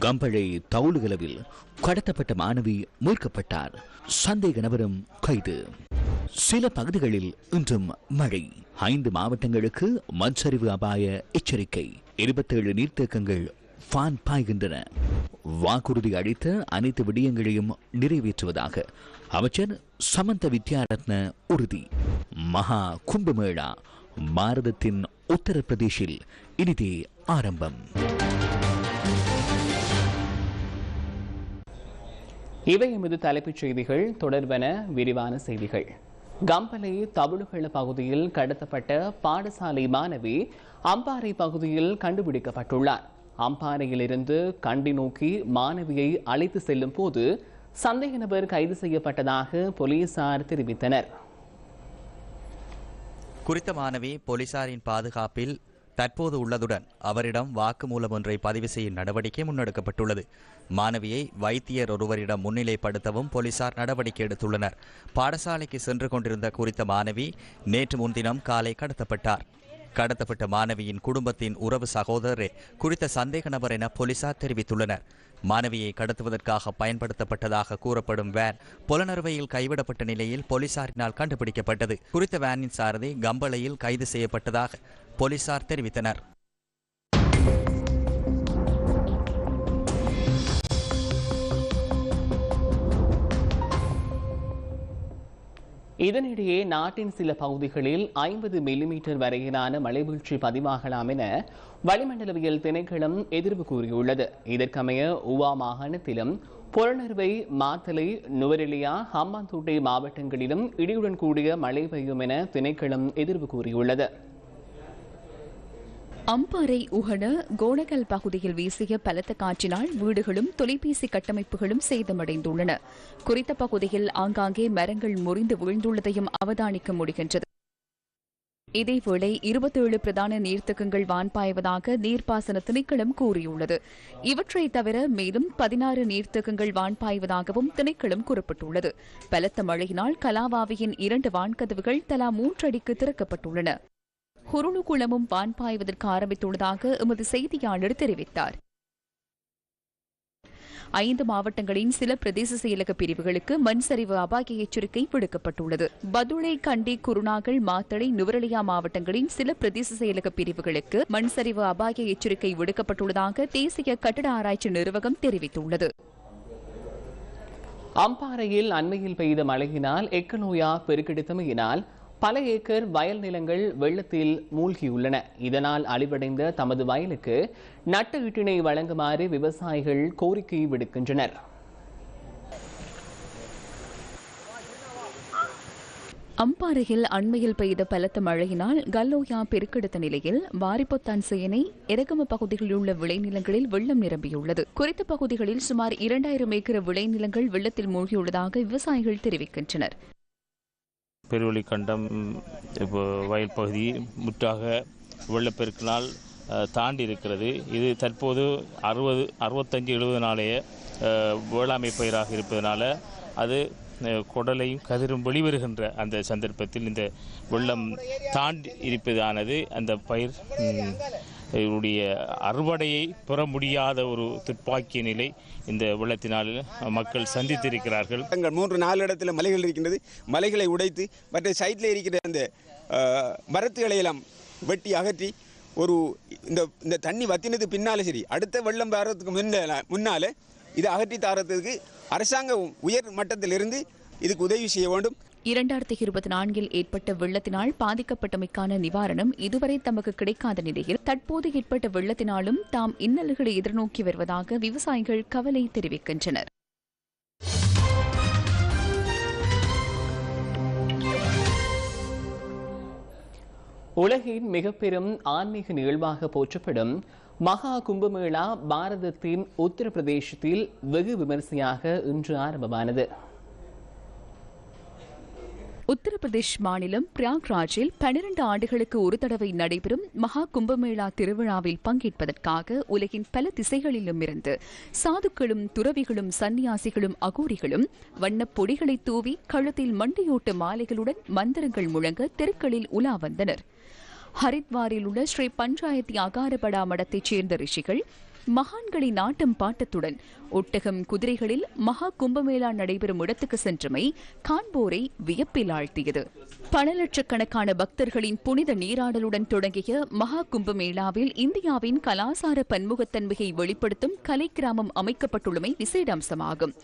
கம்பளை தவுளுகளவில் கடத்தப்பட்ட மாணவி மீட்கப்பட்டார். சந்தேக நபரும் கைது. சில பகுதிகளில் இன்றும் மழை. ஐந்து மாவட்டங்களுக்கு மண்சரிவு அபாய எச்சரிக்கை. இருபத்தேழு நீர்த்தேக்கங்கள் ஃபான் பாய்கின்றன. வாக்குறுதி அளித்த அனைத்து விடயங்களையும் நிறைவேற்றுவதாக அமைச்சர் சமந்த வித்யாரத்ன உறுதி. மகா கும்பமேளா பாரதத்தின் உத்தரப்பிரதேசில் இனிதே ஆரம்பம். இவை எமது தலைப்புச் செய்திகள். தொடர்பென விரிவான செய்திகள். கம்பளை தவிழுகள பகுதியில் கடத்தப்பட்ட பாடசாலை மாணவி அம்பாறை பகுதியில் கண்டுபிடிக்கப்பட்டுள்ளார். அம்பாறையிலிருந்து கண்டி நோக்கி மாணவியை அழைத்து செல்லும் போது சந்தேக நபர் கைது செய்யப்பட்டதாக போலீசார் தெரிவித்தனர். குறித்த மாணவி போலீசாரின் பாதுகாப்பில் தற்போது உள்ளதுடன் அவரிடம் வாக்குமூலம் ஒன்றை பதிவு செய்யும் நடவடிக்கை முன்னெடுக்கப்பட்டுள்ளது. மாணவியை வைத்தியர் ஒருவரிடம் முன்னிலைப்படுத்தவும் போலீசார் நடவடிக்கை எடுத்துள்ளனர். பாடசாலைக்கு சென்று கொண்டிருந்த குறித்த மாணவி நேற்று முன்தினம் காலை கடத்தப்பட்டார். கடத்தப்பட்ட மாணவியின் குடும்பத்தின் உறவு சகோதரரே குறித்த சந்தேக நபர் என போலீசார் தெரிவித்துள்ளனர். மாணவியை கடத்துவதற்காக பயன்படுத்தப்பட்டதாக கூறப்படும் வேன் புலனறுவையில் கைவிடப்பட்ட நிலையில் போலீசாரினால் கண்டுபிடிக்கப்பட்டது. குறித்த வேனின் சாரதி கம்பளையில் கைது செய்யப்பட்டதாக போலீசார் தெரிவித்தனர். இதனிடையே நாட்டின் சில பகுதிகளில் ஐம்பது மில்லிமீட்டர் வரையிலான மழைவீழ்ச்சி பதிவாகலாம் என வளிமண்டலவியல் திணைக்களம் எதிர்ப்பு கூறியுள்ளது. இதற்கமைய உவா மாகாணத்திலும் புலனறுவை மாத்தலை நுவரெலியா ஹம்பாந்தோட்டை மாவட்டங்களிலும் இடியுடன் கூடிய மழை பெய்யும் என திணைக்களம் எதிர்ப்பு கூறியுள்ளது. அம்பாறை உகன கோணகல் பகுதியில் வீசிய பலத்த காற்றினால் வீடுகளும் தொலைபேசி கட்டமைப்புகளும் சேதமடைந்துள்ளன. குறித்த பகுதியில் ஆங்காங்கே மரங்கள் முறிந்து வீழ்ந்துள்ளதையும் அவதானிக்க முடிகின்றது. இதேவேளை இருபத்தேழு பிரதான நீர்த்தக்கங்கள் வான்பாய்வதாக நீர்ப்பாசன திணைக்களம் கூறியுள்ளது. இவற்றை தவிர மேலும் பதினாறு நீர்த்தக்கங்கள் வான்பாய்வதாகவும் திணைக்களம் குறிப்பிட்டுள்ளது. பலத்த மழையினால் கலாவாவியின் இரண்டு வான்கதவுகள் தலா மூன்றடிக்கு திறக்கப்பட்டுள்ளன. குருணுகுளமும் வான் பாய்வதற்கு ஆரம்பித்துள்ளதாக எமது செய்தியாளர் தெரிவித்தார். ஐந்து மாவட்டங்களின் சில பிரதேச செயலக பிரிவுகளுக்கு மண் சரிவு அபாய எச்சரிக்கை விடுக்கப்பட்டுள்ளது. பதுளை கண்டி குருநாகல் மாத்தளை நுவரலியா மாவட்டங்களின் சில பிரதேச செயலக பிரிவுகளுக்கு மண் சரிவு அபாய எச்சரிக்கை விடுக்கப்பட்டுள்ளதாக தேசிய கட்டட ஆராய்ச்சி நிறுவகம் தெரிவித்துள்ளது. அம்பாறையில் அண்மையில் பெய்த மழையினால் எக்கநோயா பெருக்கெடுத்தமையினால் பல ஏக்கர் வயல் நிலங்கள் வெள்ளத்தில் மூழ்கியுள்ளன. இதனால் அழிவடைந்த தமது வயலுக்கு நட்டு ஈட்டினை வழங்குமாறு விவசாயிகள் கோரிக்கை விடுக்கின்றனர். அம்பாறையில் அண்மையில் பெய்த பலத்த மழையினால் கல்லோயா பெருக்கெடுத்த நிலையில் வாரிப்பொத்தான் சேனை எரகம பகுதிகளில் உள்ள விளைநிலங்களில் வெள்ளம் நிரம்பியுள்ளது. குறித்த பகுதிகளில் சுமார் இரண்டாயிரம் ஏக்கர் விளைநிலங்கள் வெள்ளத்தில் மூழ்கியுள்ளதாக விவசாயிகள் தெரிவிக்கின்றனர். பெருவழி கண்டம் இப்போ வயல் பகுதி முற்றாக வெள்ளப்பெருக்கினால் தாண்டி இருக்கிறது இது தற்போது அறுபது அறுபத்தஞ்சு எழுபது நாளைய வேளாண்மை பயிராக இருப்பதனால அது குடலையும் கதிரும் வெளிவருகின்ற அந்த சந்தர்ப்பத்தில் இந்த வெள்ளம் தாண்டி இருப்பதானது அந்த பயிர் இவருடைய அறுவடையை பெற முடியாத ஒரு துப்பாக்கிய நிலை இந்த வெள்ளத்தினால் மக்கள் சந்தித்திருக்கிறார்கள். எங்கள் மூன்று நாலு இடத்துல மலைகள் இருக்கின்றது. மலைகளை உடைத்து மற்ற சைட்டில் இருக்கிற அந்த மரத்துகளை எல்லாம் வெட்டி அகற்றி ஒரு இந்த இந்த தண்ணி வத்தினது பின்னாலே சரி அடுத்த வெள்ளம் வர்றதுக்கு முன்னால முன்னாலே இதை அகற்றி தாரத்துக்கு அரசாங்கம் உயர் மட்டத்திலிருந்து இதுக்கு உதவி செய்ய வேண்டும். இரண்டாயிரத்தி இருபத்தி நான்கில் ஏற்பட்ட வெள்ளத்தினால் பாதிக்கப்பட்டமைக்கான நிவாரணம் இதுவரை தமக்கு கிடைக்காத நிலையில் தற்போது ஏற்பட்ட வெள்ளத்தினாலும் தாம் இன்னல்களை எதிர்நோக்கி வருவதாக விவசாயிகள் கவலை தெரிவிக்கின்றனர். உலகின் மிக பெரும் ஆன்மீக நிகழ்வாக போற்றப்படும் மகா கும்பமேளா பாரதத்தின் உத்தரப்பிரதேசத்தில் வெகு விமரிசையாக இன்று ஆரம்பமானது. உத்தரப்பிரதேஷ் மாநிலம் பிரயாக்ராஜில் பனிரண்டு ஆண்டுகளுக்கு ஒரு தடவை நடைபெறும் மகா கும்பமேளா திருவிழாவில் பங்கேற்பதற்காக உலகின் பல திசைகளிலும் இருந்து சாதுக்களும் துறவிகளும் சந்நியாசிகளும் அகோரிகளும் வண்ணப் பொடிகளை தூவி கழுத்தில் மண்டியோட்டு மாலைகளுடன் மந்திரங்கள் முழங்க தெருக்களில் உலா வந்தனர். ஹரித்வாரில் உள்ள ஸ்ரீ பஞ்சாயத்தி அகாரபடா மடத்தைச் சேர்ந்த ரிஷிகள் மகான்களின் ஆட்டம் பாட்டத்துடன் ஒட்டகம் குதிரைகளில் மகா கும்பமேளா நடைபெறும் இடத்துக்கு சென்றமை காண்போரை வியப்பில் ஆழ்த்தியது பல லட்சக்கணக்கான பக்தர்களின் புனித நீராடலுடன் தொடங்கிய மகா கும்பமேளாவில் இந்தியாவின் கலாசார பன்முகத்தன்மையை வெளிப்படுத்தும் கலை கிராமம் அமைக்கப்பட்டுள்ளமை விசேட அம்சமாகும்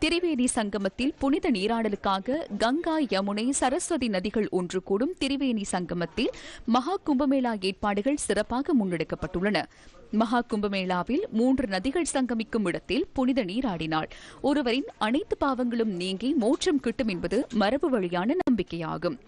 திரிவேணி சங்கமத்தில் புனித நீராடலுக்காக கங்கா யமுனை சரஸ்வதி நதிகள் ஒன்று கூடும் திரிவேணி சங்கமத்தில் மகா கும்பமேளா ஏற்பாடுகள் சிறப்பாக முன்னெடுக்கப்பட்டுள்ளன. மகா கும்பமேளாவில் மூன்று நதிகள் சங்கமிக்கும் இடத்தில் புனித நீராடினாள் ஒருவரின் அனைத்து பாவங்களும் நீங்கி மோட்சம் கிட்டும் என்பது மரபு வழியான நம்பிக்கையாகும்.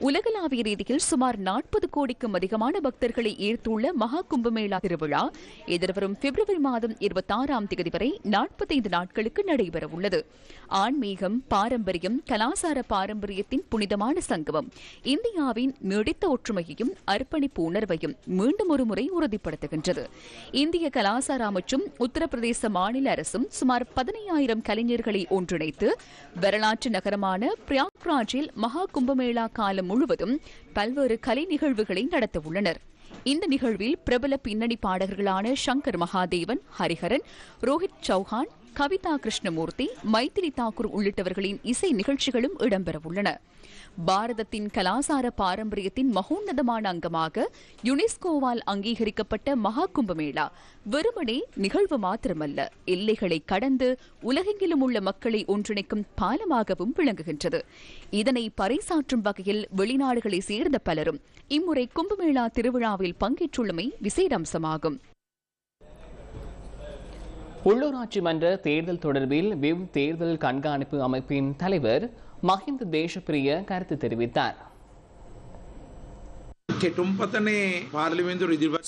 உலகளாவிய ரீதியில் சுமார் நாற்பது கோடிக்கும் அதிகமான பக்தர்களை ஈர்த்துள்ள மகா கும்பமேளா திருவிழா எதிர்வரும் பிப்ரவரி மாதம் இருபத்தி ஆறாம் தேதி வரை நாற்பத்தைந்து நாட்களுக்கு நடைபெறவுள்ளது. ஆன்மீகம் பாரம்பரியம் கலாசார பாரம்பரியத்தின் புனிதமான சங்கமம் இந்தியாவின் நீடித்த ஒற்றுமையையும் அர்ப்பணிப்பு உணர்வையும் மீண்டும் ஒருமுறை உறுதிப்படுத்துகின்றது. இந்திய கலாசார அமைச்சும் உத்தரப்பிரதேச மாநில அரசும் சுமார் பதினையாயிரம் கலைஞர்களை ஒன்றிணைத்து வரலாற்று நகரமான பிரயாக்ராஜில் மகா கும்பமேளா காலம் முழுவதும் பல்வேறு கலை நிகழ்வுகளை நடத்தவுள்ளனர். இந்த நிகழ்வில் பிரபல பின்னணி பாடகர்களான சங்கர் மகாதேவன் ஹரிஹரன் ரோஹித் சௌஹான் கவிதா கிருஷ்ணமூர்த்தி மைத்திரி தாக்கூர் உள்ளிட்டவர்களின் இசை நிகழ்ச்சிகளும் இடம்பெறவுள்ளன. பாரதத்தின் கலாசார பாரம்பரியத்தின் மகோன்னதமான அங்கமாக யுனெஸ்கோவால் அங்கீகரிக்கப்பட்ட மகா கும்பமேளா வெறுமனே நிகழ்வு மாத்திரமல்ல. எல்லைகளை கடந்து உலகெங்கிலும் உள்ள மக்களை ஒன்றிணைக்கும் பாலமாகவும் விளங்குகின்றது. இதனை பறைசாற்றும் வகையில் வெளிநாடுகளை சேர்ந்த பலரும் இம்முறை கும்பமேளா திருவிழாவில் பங்கேற்றுள்ளமை விசேட அம்சமாகும் உள்ளூராட்சி மன்ற தேர்தல் தொடர்பில் விவ் தேர்தல் கண்காணிப்பு அமைப்பின் தலைவர் மஹிந்த தேசப்பிரிய கருத்து தெரிவித்தார்.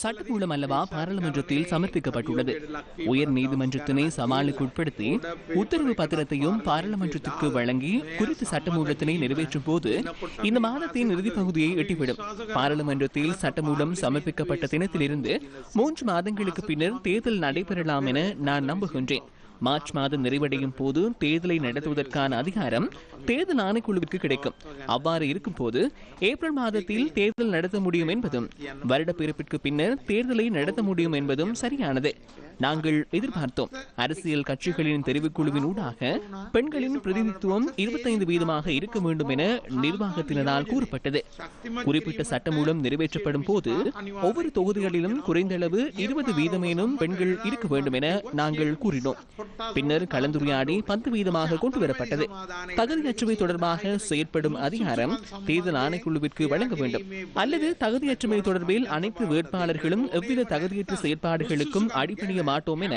சட்டமூலம் அல்லவா பாராளுமன்றத்தில் சமர்ப்பிக்கப்பட்டுள்ளது. உயர் நீதிமன்றத்தினை சவாலுக்கு உட்படுத்தி உத்தரவு பத்திரத்தையும் பாராளுமன்றத்திற்கு வழங்கி குறித்த சட்டமூலத்தினை நிறைவேற்றும் போது இந்த மாதத்தின் இறுதி பகுதியை எட்டிவிடும். பாராளுமன்றத்தில் சட்டமூலம் சமர்ப்பிக்கப்பட்ட தினத்திலிருந்து மூன்று மாதங்களுக்கு பின்னர் தேர்தல் நடைபெறலாம் என நான் நம்புகின்றேன். மார்ச் மாதம் நிறைவடையும் போது தேர்தலை நடத்துவதற்கான அதிகாரம் தேர்தல் ஆணைக்குழுவிற்கு கிடைக்கும். அவ்வாறு இருக்கும் போது ஏப்ரல் மாதத்தில் தேர்தல் நடத்த முடியும் என்பதும் வருட பிறப்பிற்கு பின்னர் தேர்தலை நடத்த முடியும் என்பதும் சரியானது. நாங்கள் எதிர்பார்த்தோம். அரசியல் கட்சிகளின் தெரிவுக்குழுவின் ஊடாக பெண்களின் பிரதிநிதித்துவம் இருபத்தைந்து வீதமாக இருக்க வேண்டும் என நிர்வாகத்தினரால் கூறப்பட்டது. குறிப்பிட்ட சட்டமூலம் நிறைவேற்றப்படும் போது ஒவ்வொரு தொகுதிகளிலும் குறைந்தளவு இருபது வீதமேனும் பெண்கள் இருக்க வேண்டும் என நாங்கள் கூறினோம். பின்னர் கலந்துரையாடி பத்து வீதமாக கொண்டுவரப்பட்டது தகுதி அச்சுமை தொடர்பாக செயற்படும் அதிகாரம் தேர்தல் ஆணைக்குழுவிற்கு வழங்க வேண்டும். அல்லது தகுதியற்றுமை தொடர்பில் அனைத்து வேட்பாளர்களும் எவ்வித தகுதியற்ற செயற்பாடுகளுக்கும் அடிப்படைய மாட்டோம் என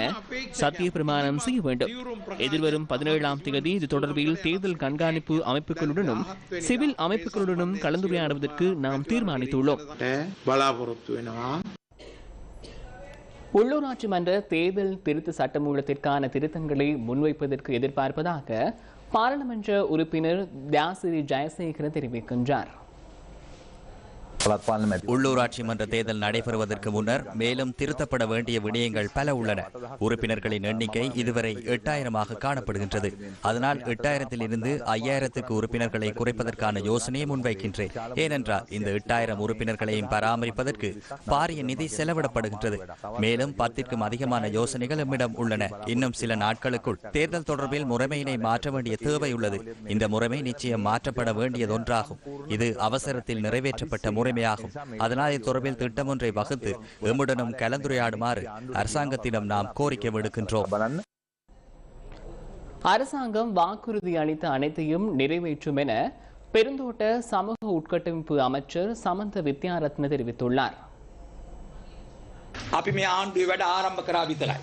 சத்திய பிரமாணம் செய்ய வேண்டும். எதிர்வரும் பதினேழாம் தேதி இது தொடர்பில் தேர்தல் கண்காணிப்பு அமைப்புகளுடனும் சிவில் அமைப்புகளுடனும் கலந்துரையாடுவதற்கு நாம் தீர்மானித்துள்ளோம். உள்ளூராட்சி மன்ற தேர்தல் திருத்த சட்டமூலத்திற்கான திருத்தங்களை முன்வைப்பதற்கு எதிர்பார்ப்பதாக பாராளுமன்ற உறுப்பினர் தியாசிரி ஜெயசேகர தெரிவிக்கின்றார். உள்ளூராட்சி மன்ற தேர்தல் நடைபெறுவதற்கு முன்னர் மேலும் திருத்தப்பட வேண்டிய விடயங்கள் பல உள்ளன. உறுப்பினர்களின் எண்ணிக்கை இதுவரை எட்டாயிரமாக காணப்படுகின்றது. அதனால் எட்டாயிரத்தில் இருந்து ஐயாயிரத்துக்கு உறுப்பினர்களை குறைப்பதற்கான யோசனையை முன்வைக்கின்றேன். ஏனென்றால் இந்த எட்டாயிரம் உறுப்பினர்களையும் பராமரிப்பதற்கு பாரிய நிதி செலவிடப்படுகின்றது. மேலும் பத்திற்கும் அதிகமான யோசனைகள் நம்மிடம் உள்ளன. இன்னும் சில நாட்களுக்குள் தேர்தல் தொடர்பில் முறைமையினை மாற்ற வேண்டிய தேவை உள்ளது. இந்த முறைமை நிச்சயம் மாற்றப்பட வேண்டியதொன்றாகும். இது அவசரத்தில் நிறைவேற்றப்பட்ட முறை முறைமையாகும் அதனால் இது தொடர்பில் திட்டம் ஒன்றை வகுத்து எம்முடனும் கலந்துரையாடுமாறு அரசாங்கத்திடம் நாம் கோரிக்கை விடுக்கின்றோம் அரசாங்கம் வாக்குறுதி அளித்த அனைத்தையும் நிறைவேற்றும் என பெருந்தோட்ட சமூக உட்கட்டமைப்பு அமைச்சர் சமந்த வித்யாரத்ன தெரிவித்துள்ளார் අපි මේ ආණ්ඩුවේ වැඩ ආරම්භ කරා විතරයි.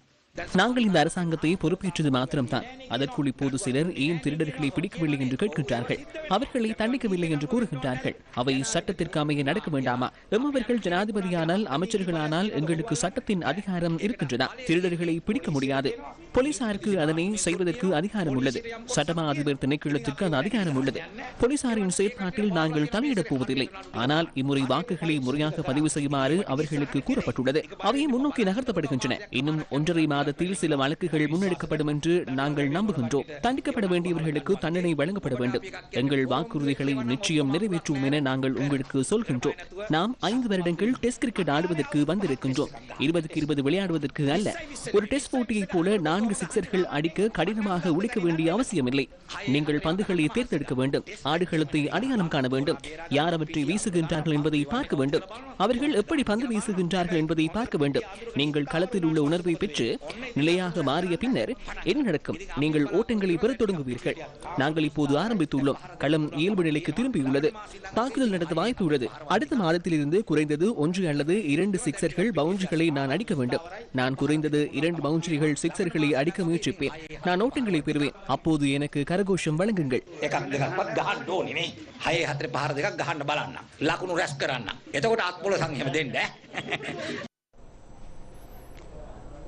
நாங்கள் இந்த அரசாங்கத்தை பொறுப்பேற்றது மாத்திரம்தான். அதற்குள் இப்போது சிலர் ஏன் திருடர்களை பிடிக்கவில்லை என்று கேட்கின்றார்கள். அவர்களை தண்டிக்கவில்லை என்று கூறுகின்றார்கள். அவை சட்டத்திற்கு அமைய நடக்க வேண்டாமா? எம்மவர்கள் ஜனாதிபதியானால் அமைச்சர்களானால் எங்களுக்கு சட்டத்தின் அதிகாரம் இருக்கின்றதா? திருடர்களை பிடிக்க முடியாது. போலீசாருக்கு அதனை செய்வதற்கு அதிகாரம் உள்ளது. சட்டமா அதிபர் திணைக்களத்திற்கு அந்த அதிகாரம் உள்ளது. போலீசாரின் செயற்பாட்டில் நாங்கள் தலையிடப் போவதில்லை. ஆனால் இம்முறை வாக்குகளை முறையாக பதிவு செய்யுமாறு அவர்களுக்கு கூறப்பட்டுள்ளது. அவை முன்னோக்கி நகர்த்தப்படுகின்றன. இன்னும் ஒன்றரை மாத மாதத்தில் சில வழக்குகள் முன்னெடுக்கப்படும் என்று நாங்கள் நம்புகின்றோம். தண்டிக்கப்பட வேண்டியவர்களுக்கு தண்டனை வழங்கப்பட வேண்டும். எங்கள் வாக்குறுதிகளை நிச்சயம் நிறைவேற்றுவோம் என நாங்கள் உங்களுக்கு சொல்கின்றோம். நாம் ஐந்து வருடங்கள் டெஸ்ட் கிரிக்கெட் ஆடுவதற்கு வந்திருக்கின்றோம். இருபதுக்கு இருபது விளையாடுவதற்கு அல்ல. ஒரு டெஸ்ட் போட்டியைப் போல நான்கு சிக்சர்கள் அடிக்க கடினமாக உழைக்க வேண்டிய அவசியமில்லை. நீங்கள் பந்துகளை தேர்ந்தெடுக்க வேண்டும். ஆடுகளத்தை அடையாளம் காண வேண்டும். யார் அவற்றை வீசுகின்றார்கள் என்பதை பார்க்க வேண்டும். அவர்கள் எப்படி பந்து வீசுகின்றார்கள் என்பதை பார்க்க வேண்டும். நீங்கள் களத்தில் உள்ள உணர்வை பெற்று நிலையாக மாறிய பின்னர் என்ன நடக்கும்? நீங்கள் ஓட்டங்களை பெறத் தொடங்குவீர்கள். நாங்கள் இப்போது ஆரம்பித்துள்ளோம். களம் இயல்பு நிலைக்கு திரும்பியுள்ளது. தாக்குதல் நடத்த வாய்ப்பு உள்ளது. அடுத்த மாதத்திலிருந்து குறைந்தது ஒன்று அல்லது இரண்டு சிக்சர்கள் பவுண்டரிகளை நான் அடிக்க வேண்டும். நான் குறைந்தது இரண்டு பவுண்டரிகள் சிக்சர்களை அடிக்க முயற்சிப்பேன். நான் ஓட்டங்களை பெறுவேன். அப்போது எனக்கு கரகோஷம் வழங்குங்கள்.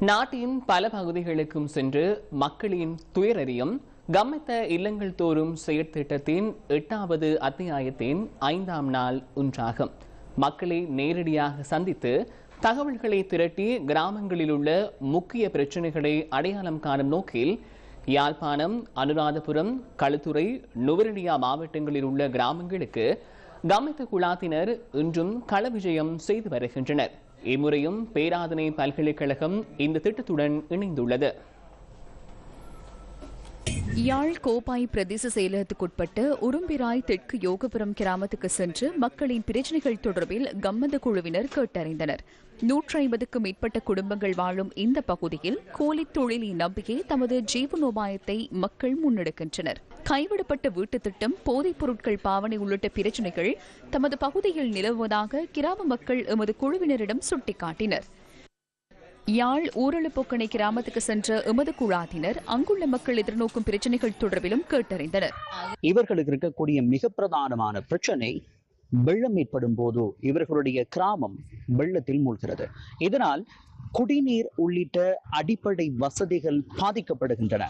நாட்டின் பல பகுதிகளுக்கும் சென்று மக்களின் துயரறியும் கம்மித்த இல்லங்கள் தோறும் செயற்திட்டத்தின் எட்டாவது அத்தியாயத்தின் ஐந்தாம் நாள் ஒன்றாகும். மக்களை நேரடியாக சந்தித்து தகவல்களை திரட்டி கிராமங்களில் உள்ள முக்கிய பிரச்சனைகளை அடையாளம் காணும் நோக்கில் யாழ்ப்பாணம் அனுராதபுரம் களுத்துறை நுவரெலியா மாவட்டங்களில் உள்ள கிராமங்களுக்கு கம்மித்த குழாத்தினர் இன்றும் கள விஜயம் செய்து வருகின்றனர். இம்முறையும் பேராதனை பல்கலைக்கழகம் இந்த திட்டத்துடன் இணைந்துள்ளது. யாழ் கோப்பாய் பிரதேச செயலகத்துக்குட்பட்ட உரும்பிராய் தெற்கு யோகபுரம் கிராமத்துக்கு சென்று மக்களின் பிரச்சினைகள் தொடர்பில் கம்மந்த குழுவினர் கேட்டறிந்தனர். நூற்றி ஐம்பதுக்கும் மேற்பட்ட குடும்பங்கள் வாழும் இந்த பகுதியில் கூலித் தொழிலை நம்பியே தமது ஜீவனோபாயத்தை மக்கள் முன்னெடுக்கின்றனர். கைவிடப்பட்ட வீட்டுத் திட்டம் போதைப் பொருட்கள் பாவனை உள்ளிட்ட பிரச்சினைகள் தமது பகுதியில் நிலவுவதாக கிராம மக்கள் எமது குழுவினரிடம் சுட்டிக்காட்டினர். யாழ் ஊரலுப்பொக்கனை கிராமத்துக்கு சென்ற எமது குழாத்தினர் அங்குள்ள மக்கள் எதிர்நோக்கும் பிரச்சனைகள் தொடர்பிலும் கேட்டறிந்தனர். இவர்களுக்கு இருக்கக்கூடிய மிக பிரதானமான பிரச்சனை வெள்ளம் ஏற்படும் போது இவர்களுடைய கிராமம் வெள்ளத்தில் மூழ்கிறது. இதனால் குடிநீர் உள்ளிட்ட அடிப்படை வசதிகள் பாதிக்கப்படுகின்றன.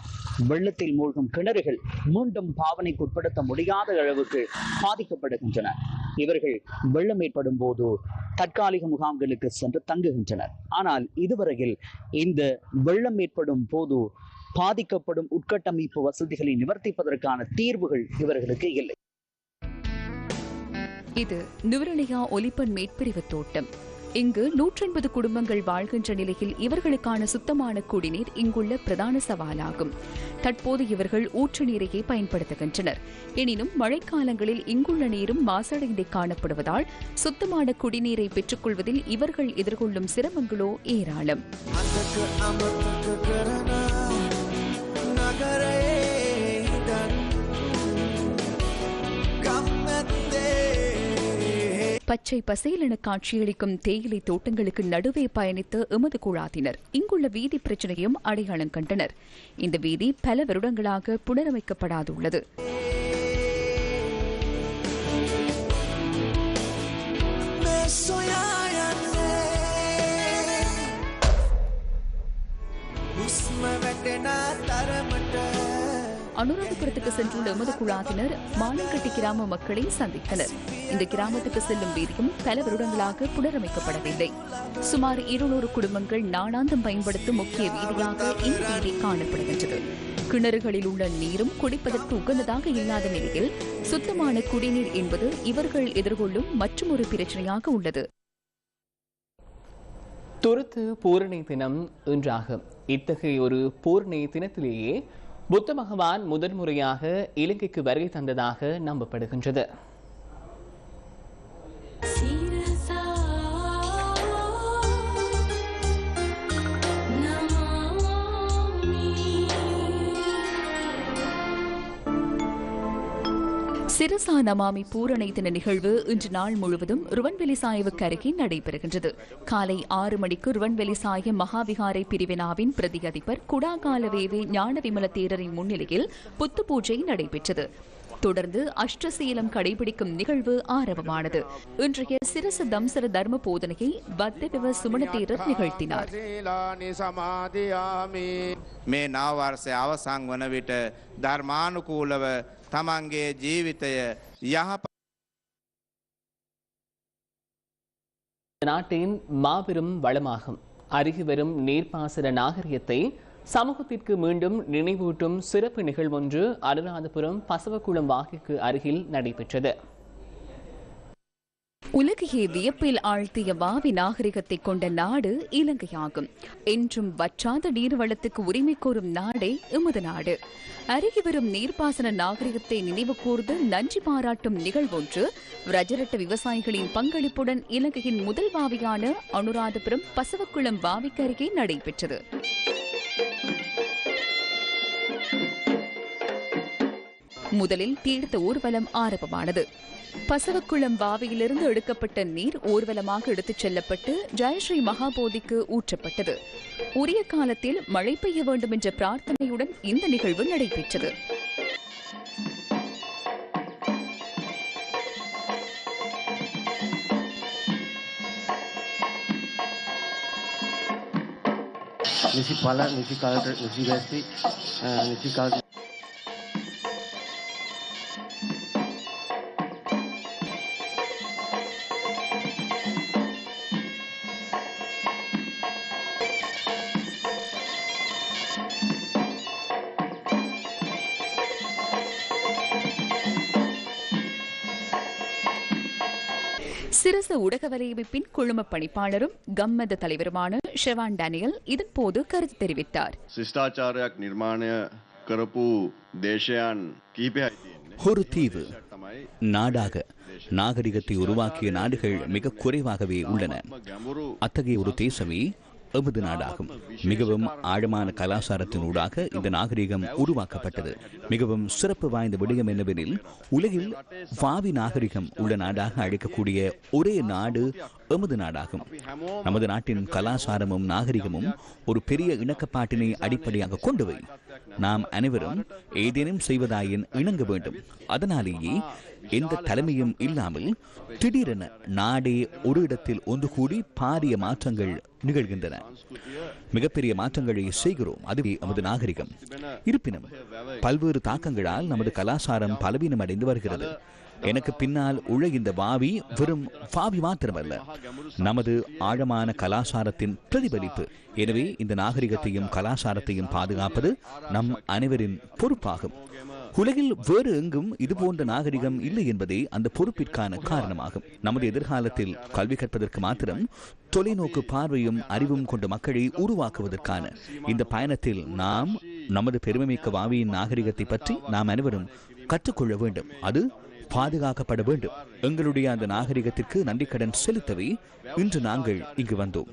வெள்ளத்தில் மூழ்கும் கிணறுகள் மீண்டும் பாவனைக்கு உட்படுத்த முடியாத அளவுக்கு பாதிக்கப்படுகின்றன. இவர்கள் வெள்ளம் ஏற்படும் போது தற்காலிக முகாம்களுக்கு சென்று தங்குகின்றனர். ஆனால் இதுவரையில் இந்த வெள்ளம் ஏற்படும் போது பாதிக்கப்படும் உட்கட்டமைப்பு வசதிகளை நிவர்த்திப்பதற்கான தீர்வுகள் இவர்களுக்கு இல்லை. இது நிவரணியா ஒலிப்பன் மேற்பிரிவு தோட்டம். இங்கு நூற்றெண்பது குடும்பங்கள் வாழ்கின்ற நிலையில் இவர்களுக்கான சுத்தமான குடிநீர் இங்குள்ள பிரதான சவாலாகும். தற்போது இவர்கள் ஊற்று நீரையே பயன்படுத்துகின்றனர். எனினும் மழைக்காலங்களில் இங்குள்ள நீரும் மாசடைந்தே காணப்படுவதால் சுத்தமான குடிநீரை பெற்றுக்கொள்வதில் இவர்கள் எதிர்கொள்ளும் சிரமங்களோ ஏராளம். பச்சை பசேலென காட்சியளிக்கும் தேயிலை தோட்டங்களுக்கு நடுவே பயணித்த எமது குழாத்தினர். இங்குள்ள வீதி பிரச்சனையும் அடையாளம் கண்டனர். இந்த வீதி பல வருடங்களாக புனரமைக்கப்படாதுள்ளது. அனுராதபுரத்துக்கு சென்றுள்ள எமது குழாத்தினர் மாலங்கட்டி கிராம மக்களை சந்தித்தனர். இந்த கிராமத்துக்கு செல்லும் வீதியும் பல வருடங்களாக புனரமைக்கப்படவில்லை. சுமார் இருநூறு குடும்பங்கள் நாளாந்தம் பயன்படுத்தும் முக்கிய வீதியாக இந்த வீதி காணப்படுகின்றது. கிணறுகளில் உள்ள நீரும் குடிப்பதற்கு உகந்ததாக இல்லாத நிலையில் சுத்தமான குடிநீர் என்பது இவர்கள் எதிர்கொள்ளும் மற்றொரு பிரச்சனையாக உள்ளது. துருத்து பூரணி தினம் என்றாகும் இத்தகைய ஒரு பூரணி தினத்திலேயே புத்த பகவான் முதன்முறையாக இலங்கைக்கு வருகை தந்ததாக நம்பப்படுகின்றது. சிறுசா நமாமி பூரணைதின நிகழ்வு இன்று நாள் முழுவதும் ருவன்வெளி சாயவுக்கு அருகே நடைபெறுகின்றது. காலை ஆறு மணிக்கு ருவன்வெளி சாய மகாவிகாரை பிரிவினாவின் பிரதி அதிபர் குடாகாலவேவி ஞான விமல தேரரின் முன்னிலையில் புத்து பூஜை நடைபெற்றது. தொடர்ந்து அஷ்டசீலம் கடைபிடிக்கும் நிகழ்வு ஆரம்பமானது. இன்றைய சிரச தம்சர தர்ம போதனையை பத்தவே சுமண தேரர் நிகழ்த்தினார். மே நாவார் அவசாங் வனவிட்ட தர்மானுகூலவ තමන්ගේ ජීවිතය යහප நாட்டின் மாபெரும் வளமாகும் அருகி வரும் நீர்ப்பாசன நாகரிகத்தை சமூகத்திற்கு மீண்டும் நினைவூட்டும் சிறப்பு நிகழ்வொன்று அனுராதபுரம் பசவக்குளம் வாகிக்கு அருகில் நடைபெற்றது உலகையே வியப்பில் ஆழ்த்திய வாவி நாகரிகத்தை கொண்ட நாடு இலங்கையாகும். என்றும் வற்றாத நீர்வளத்துக்கு உரிமை கோரும் நாடே எமது நாடு. அருகி வரும் நீர்ப்பாசன நாகரிகத்தை நினைவு கூர்ந்து நன்றி பாராட்டும் நிகழ்வொன்று ரஜரட்ட விவசாயிகளின் பங்களிப்புடன் இலங்கையின் முதல் வாவியான அனுராதபுரம் பசவக்குளம் வாவிக்கு அருகே நடைபெற்றது. முதலில் தீர்த்த ஊர்வலம் ஆரம்பமானது. பசவக்குளம் வாவியிலிருந்து எடுக்கப்பட்ட நீர் ஊர்வலமாக எடுத்துச் செல்லப்பட்டு ஜெயஸ்ரீ மகாபோதிக்கு ஊற்றப்பட்டது. உரிய காலத்தில் மழை பெய்ய வேண்டும் என்ற பிரார்த்தனையுடன் இந்த நிகழ்வு நடைபெற்றது. நிசி பல நிசி காலத்து நிசி காசி நிசி காலத்து சிரச ஊடக வலையமைப்பின் குழும பணிப்பாளரும் கம்மத தலைவருமான ஷெவான் டேனியல் இதன் போது கருத்து தெரிவித்தார். சிஷ்டாச்சார நிர்மாண கரப்பு தேசயான் ஒரு தீவு. நாடாக நாகரிகத்தை உருவாக்கிய நாடுகள் மிக குறைவாகவே உள்ளன. அத்தகைய ஒரு தேசமே எமது நாடாகும். மிகவும் ஆழமான கலாச்சாரத்தினூடாக இந்த நாகரிகம் உருவாக்கப்பட்டது. மிகவும் சிறப்பு வாய்ந்த விடயம் என்னவெனில் உலகில் வாவி நாகரிகம் உள்ள நாடாக அழைக்கக்கூடிய ஒரே நாடு எமது நாடாகும். நமது நாட்டின் கலாச்சாரமும் நாகரிகமும் ஒரு பெரிய இணக்கப்பாட்டினை அடிப்படையாக கொண்டவை. நாம் அனைவரும் ஏதேனும் செய்வதாயின் இணங்க வேண்டும். அதனாலேயே எந்த தலைமையும் இல்லாமல் திடீரென நாடே ஒரு இடத்தில் ஒன்று கூடி பாரிய மாற்றங்கள் நிகழ்கின்றன. மிகப்பெரிய மாற்றங்களை செய்கிறோம் அதுவே நமது நாகரிகம். இருப்பினும் பல்வேறு தாக்கங்களால் நமது கலாச்சாரம் பலவீனம் அடைந்து வருகிறது. எனக்கு பின்னால் உள்ள இந்த வாவி வெறும் வாவி மாத்திரமல்ல நமது ஆழமான கலாச்சாரத்தின் பிரதிபலிப்பு. எனவே இந்த நாகரிகத்தையும் கலாச்சாரத்தையும் பாதுகாப்பது நம் அனைவரின் பொறுப்பாகும். உலகில் வேறு எங்கும் இதுபோன்ற நாகரிகம் இல்லை என்பதே அந்த பொறுப்பிற்கான காரணமாகும். நமது எதிர்காலத்தில் கல்வி கற்பதற்கு மாத்திரம் தொலைநோக்கு பார்வையும் அறிவும் கொண்ட மக்களை உருவாக்குவதற்கான இந்த பயணத்தில் நாம் நமது பெருமைமிக்க வாவியின் நாகரிகத்தை பற்றி நாம் அனைவரும் கற்றுக்கொள்ள வேண்டும். அது பாதுகாக்கப்பட வேண்டும். எங்களுடைய அந்த நாகரிகத்திற்கு நன்றிக்கடன் செலுத்தவை இன்று நாங்கள் இங்கு வந்தோம்.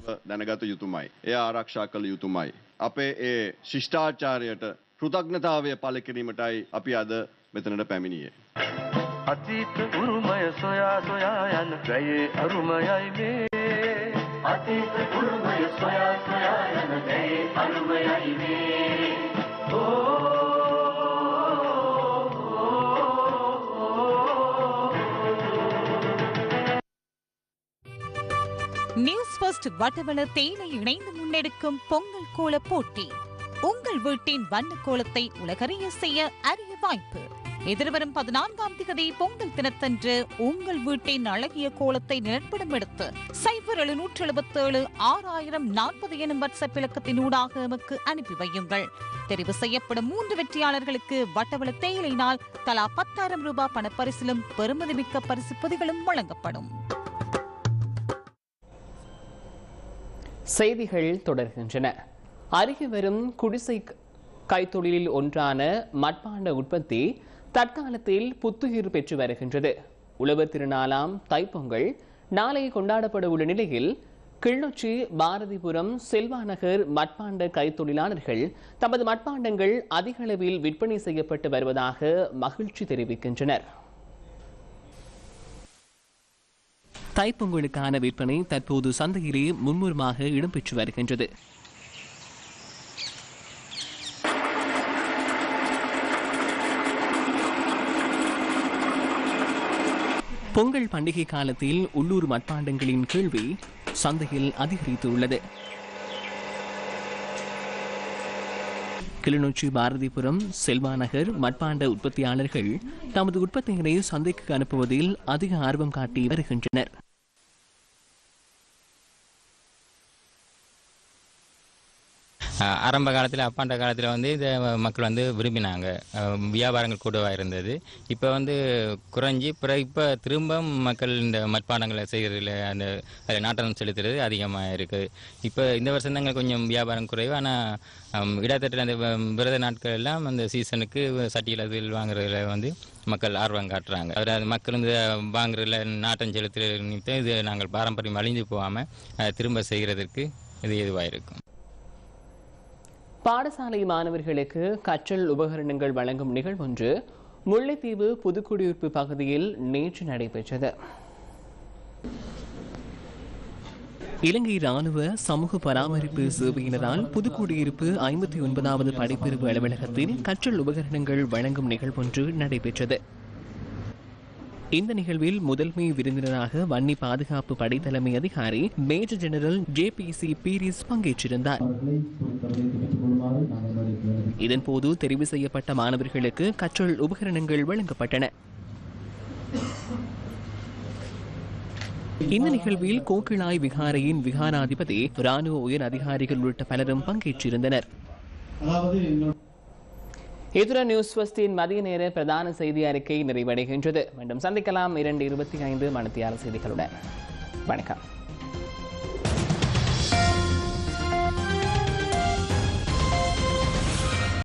அப்பே ஏ சிஷ்டாச்சாரியட்ட එය ආරක්ෂා කළ යුතුමයි. අපේ ඒ ශිෂ්ඨාචාරයට කෘතඥතාවය පල කිරීමටයි අපි අද මෙතනට පැමිණියේ. අතීත උරුමය සොයා සොයා යන ගයේ අරුමයයි මේ අතීත උරුමය සොයා සොයා යන ගයේ අරුමයයි මේ நியூஸ் ஃபர்ஸ்ட் வட்டவள தேயிலை இணைந்து முன்னெடுக்கும் பொங்கல் கோல போட்டி உங்கள் வீட்டின் வண்ண கோலத்தை உலகறிய செய்ய அரிய வாய்ப்பு. எதிர்வரும் பதினான்காம் திகதி பொங்கல் தினத்தன்று உங்கள் வீட்டின் அழகிய கோலத்தை நிலப்படம் எடுத்து சைபர் எழுநூற்று எழுபத்தேழு ஆறாயிரம் நாற்பது எனும் வாட்ஸ்அப் இலக்கத்தினூடாக எமக்கு அனுப்பி வையுங்கள். தெரிவு செய்யப்படும் மூன்று வெற்றியாளர்களுக்கு வட்டவள தேயிலையினால் தலா பத்தாயிரம் ரூபாய் பணப்பரிசிலும் பெறுமதிமிக்க பரிசு பொதிகளும் வழங்கப்படும். செய்திகள் தொடர்கின்றன. அருகே வரும் குடிசை கைத்தொழிலில் ஒன்றான மட்பாண்ட உற்பத்தி தற்காலத்தில் புத்துயிர் பெற்று வருகின்றது. உழவர் திருநாளாம் தைப்பொங்கல் நாளை கொண்டாடப்பட உள்ள நிலையில் கிள்ளொச்சி பாரதிபுரம் செல்வாநகர் மட்பாண்ட கைத்தொழிலாளர்கள் தமது மட்பாண்டங்கள் அதிக அளவில் விற்பனை செய்யப்பட்டு வருவதாக மகிழ்ச்சி தெரிவிக்கின்றனர். தைப்பொங்கலுக்கான விற்பனை தற்போது சந்தையிலே மும்முரமாக இடம்பெற்று வருகின்றது. பொங்கல் பண்டிகை காலத்தில் உள்ளூர் மட்பாண்டங்களின் கேள்வி சந்தையில் அதிகரித்துள்ளது. கிளிநொச்சி பாரதிபுரம் செல்வாநகர் மட்பாண்ட உற்பத்தியாளர்கள் தமது உற்பத்தியினை சந்தைக்கு அனுப்புவதில் அதிக ஆர்வம் காட்டி வருகின்றனர். ஆரம்ப காலத்தில் அப்பாண்ட காலத்தில் வந்து இதை மக்கள் வந்து விரும்பினாங்க. வியாபாரங்கள் கூடவாக இருந்தது. இப்போ வந்து குறைஞ்சி பிறகு இப்போ திரும்ப மக்கள் இந்த மட்பாண்டங்களை செய்கிறதுல அந்த அதில் நாட்டம் செலுத்துறது அதிகமாக இருக்குது இப்போ இந்த வருஷம் தாங்க கொஞ்சம் வியாபாரம் குறைவு. ஆனால் இடத்தட்டில் அந்த விரத நாட்கள் எல்லாம் அந்த சீசனுக்கு சட்டியில் அதில் வாங்குறதுல வந்து மக்கள் ஆர்வம் காட்டுறாங்க. அதாவது மக்கள் இந்த வாங்குறதுல நாட்டம் செலுத்துறது இது நாங்கள் பாரம்பரியம் அழிஞ்சு போகாமல் திரும்ப செய்கிறதுக்கு இது இதுவாக இருக்கும். பாடசாலை மாணவர்களுக்கு கற்றல் உபகரணங்கள் வழங்கும் நிகழ்வொன்று முல்லைத்தீவு புதுக்குடியிருப்பு பகுதியில் நேற்று நடைபெற்றது. இலங்கை ராணுவ சமூக பராமரிப்பு சேவையினரால் புதுக்குடியிருப்பு ஐம்பத்தி ஒன்பதாவது படைப்பிரிவு அலுவலகத்தில் கற்றல் உபகரணங்கள் வழங்கும் நிகழ்வொன்று நடைபெற்றது. இந்த நிகழ்வில் முதன்மை விருந்தினராக வன்னி பாதுகாப்பு படை தலைமை அதிகாரி major general J P C Peiris பங்கேற்றிருந்தார். இதன்போது தெரிவு செய்யப்பட்ட மாணவர்களுக்கு கற்றல் உபகரணங்கள் வழங்கப்பட்டன. இந்த நிகழ்வில் கோக்கிழாய் விகாரையின் விகாராதிபதி ராணுவ உயர் அதிகாரிகள் உள்ளிட்ட பலரும் பங்கேற்றிருந்தனர். இத்துடன் நியூஸ் ஃபர்ஸ்டின் மதிய நேர பிரதான செய்தி அறிக்கை நிறைவடைகின்றது. மீண்டும் சந்திக்கலாம் இரண்டு இருபத்தி ஐந்து மணித்தியால செய்திகளுடன். வணக்கம்.